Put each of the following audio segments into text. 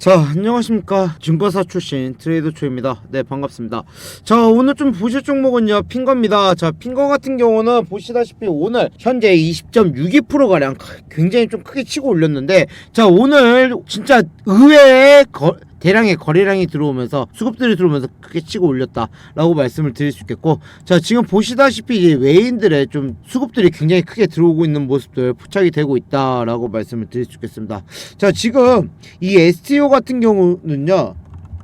자 안녕하십니까. 증권사 출신 트레이더 초입니다. 네 반갑습니다. 자 오늘 좀 보실 종목은요 핑거입니다. 자 핑거 같은 경우는 보시다시피 오늘 현재 20.62%가량 굉장히 좀 크게 치고 올렸는데 자 오늘 진짜 의외의 거, 대량의 거래량이 들어오면서 수급들이 들어오면서 크게 치고 올렸다라고 말씀을 드릴 수 있겠고 자 지금 보시다시피 외인들의 좀 수급들이 굉장히 크게 들어오고 있는 모습들 포착이 되고 있다라고 말씀을 드릴 수 있겠습니다. 자 지금 이 STO 같은 경우는요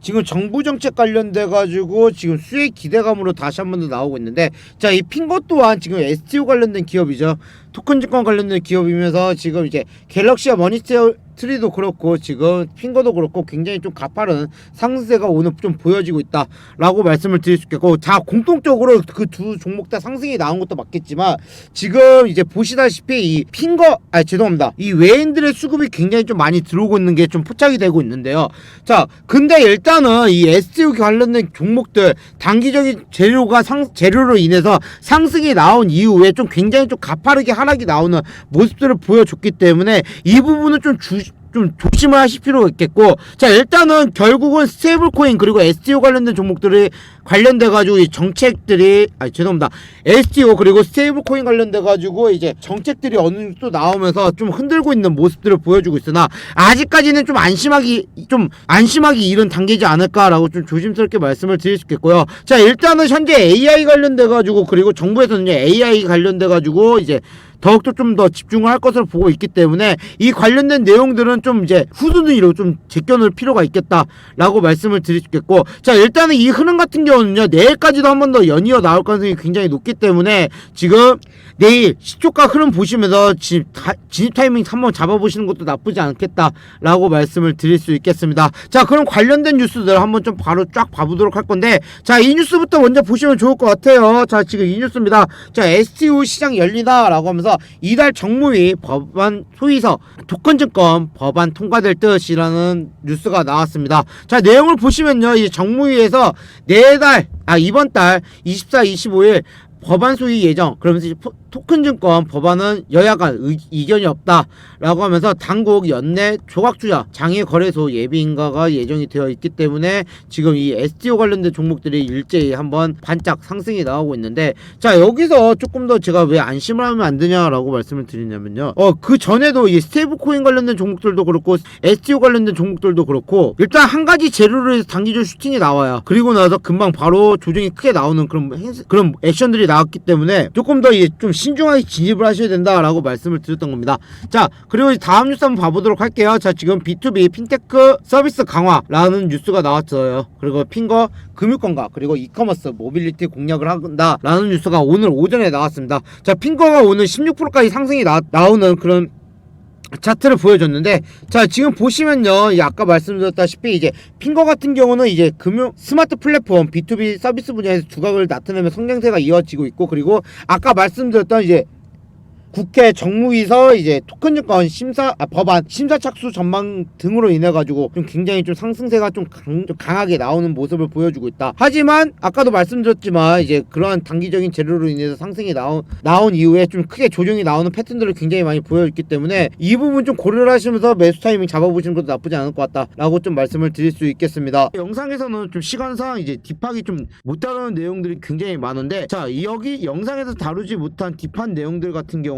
지금 정부 정책 관련돼 가지고 지금 수익 기대감으로 다시 한 번 더 나오고 있는데 자 이 핑거 또한 지금 STO 관련된 기업이죠. 토큰 증권 관련된 기업이면서 지금 이제 갤럭시와 머니스테어 트리도 그렇고 지금 핑거도 그렇고 굉장히 좀 가파른 상승세가 오늘 좀 보여지고 있다라고 말씀을 드릴 수 있겠고 자 공통적으로 그 두 종목 다 상승이 나온 것도 맞겠지만 지금 이제 보시다시피 이 핑거 아 죄송합니다. 이 외인들의 수급이 굉장히 좀 많이 들어오고 있는 게 좀 포착이 되고 있는데요. 자 근데 일단은 이 STO 관련된 종목들 단기적인 재료가 상 재료로 인해서 상승이 나온 이후에 좀 굉장히 좀 가파르게 하락이 나오는 모습들을 보여줬기 때문에 이 부분은 좀 주, 좀 조심을 하실 필요가 있겠고 자 일단은 결국은 스테이블 코인 그리고 STO 관련된 종목들이 관련돼 가지고 이 정책들이 아 죄송합니다. STO 그리고 스테이블 코인 관련돼 가지고 이제 정책들이 어느 정도 나오면서 좀 흔들고 있는 모습들을 보여주고 있으나 아직까지는 좀 안심하기 좀 안심하기 이른 단계지 않을까라고 좀 조심스럽게 말씀을 드릴 수 있겠고요. 자 일단은 현재 AI 관련돼 가지고 그리고 정부에서는 AI 관련돼 가지고 이제 더욱더 좀 더 집중을 할 것으로 보고 있기 때문에 이 관련된 내용들은 좀 이제 후순위로 좀 제껴놓을 필요가 있겠다라고 말씀을 있겠고 자 일단은 이 흐름 같은 경우는요 내일까지도 한 번 더 연이어 나올 가능성이 굉장히 높기 때문에 지금 내일 시초가 흐름 보시면서 진, 다, 진입 타이밍 한번 잡아보시는 것도 나쁘지 않겠다라고 말씀을 드릴 수 있겠습니다. 자 그럼 관련된 뉴스들 한번 좀 바로 쫙 봐보도록 할 건데 자 이 뉴스부터 먼저 보시면 좋을 것 같아요. 자 지금 이 뉴스입니다. 자 STO 시장 열리다라고 하면서 이달 정무위 법안 소위서 토큰증권 법안 통과될 듯이라는 뉴스가 나왔습니다. 자 내용을 보시면요, 이 정무위에서 내달 아 이번 달 24, 25일 법안 소위 예정 그러면서 토큰증권 법안은 여야 간 의, 이견이 없다라고 하면서 당국 연내 조각투자 장외거래소 예비인가가 예정이 되어 있기 때문에 지금 이 STO 관련된 종목들이 일제히 한번 반짝 상승이 나오고 있는데 자 여기서 조금 더 제가 왜 안심을 하면 안 되냐라고 말씀을 드리냐면요. 어그 전에도 이 스테이블 코인 관련된 종목들도 그렇고 STO 관련된 종목들도 그렇고 일단 한 가지 해서 단기적 슈팅이 나와요. 그리고 나서 금방 바로 조정이 크게 나오는 그런 행세, 그런 액션들이 나왔기 때문에 조금 더 이제 좀 신중하게 진입을 하셔야 된다라고 말씀을 드렸던 겁니다. 자 그리고 다음 뉴스 한번 봐보도록 할게요. 자 지금 B2B 핀테크 서비스 강화라는 뉴스가 나왔어요. 그리고 핑거 금융권과 그리고 이커머스 모빌리티 공략을 한다라는 뉴스가 오늘 오전에 나왔습니다. 자 핑거가 오늘 16%까지 상승이 나, 나오는 그런 차트를 보여줬는데 자 지금 보시면요. 이 아까 말씀드렸다시피 이제 핑거 같은 경우는 이제 금융 스마트 플랫폼 B2B 서비스 분야에서 두각을 나타내며 성장세가 이어지고 있고 그리고 아까 말씀드렸던 이제 국회 정무위서 이제 토큰증권 심사 아, 법안 심사 착수 전망 등으로 인해 가지고 좀 굉장히 좀 상승세가 좀, 강, 좀 강하게 나오는 모습을 보여주고 있다. 하지만 아까도 말씀드렸지만 이제 그러한 단기적인 재료로 인해서 상승이 나온 나온 이후에 좀 크게 조정이 나오는 패턴들을 굉장히 많이 보여있기 때문에 이 부분 좀 고려를 하시면서 매수 타이밍 잡아보시는 것도 나쁘지 않을 것 같다라고 좀 말씀을 드릴 수 있겠습니다. 영상에서는 좀 시간상 이제 딥하게 좀못 다루는 내용들이 굉장히 많은데 자 여기 영상에서 다루지 못한 딥한 내용들 같은 경우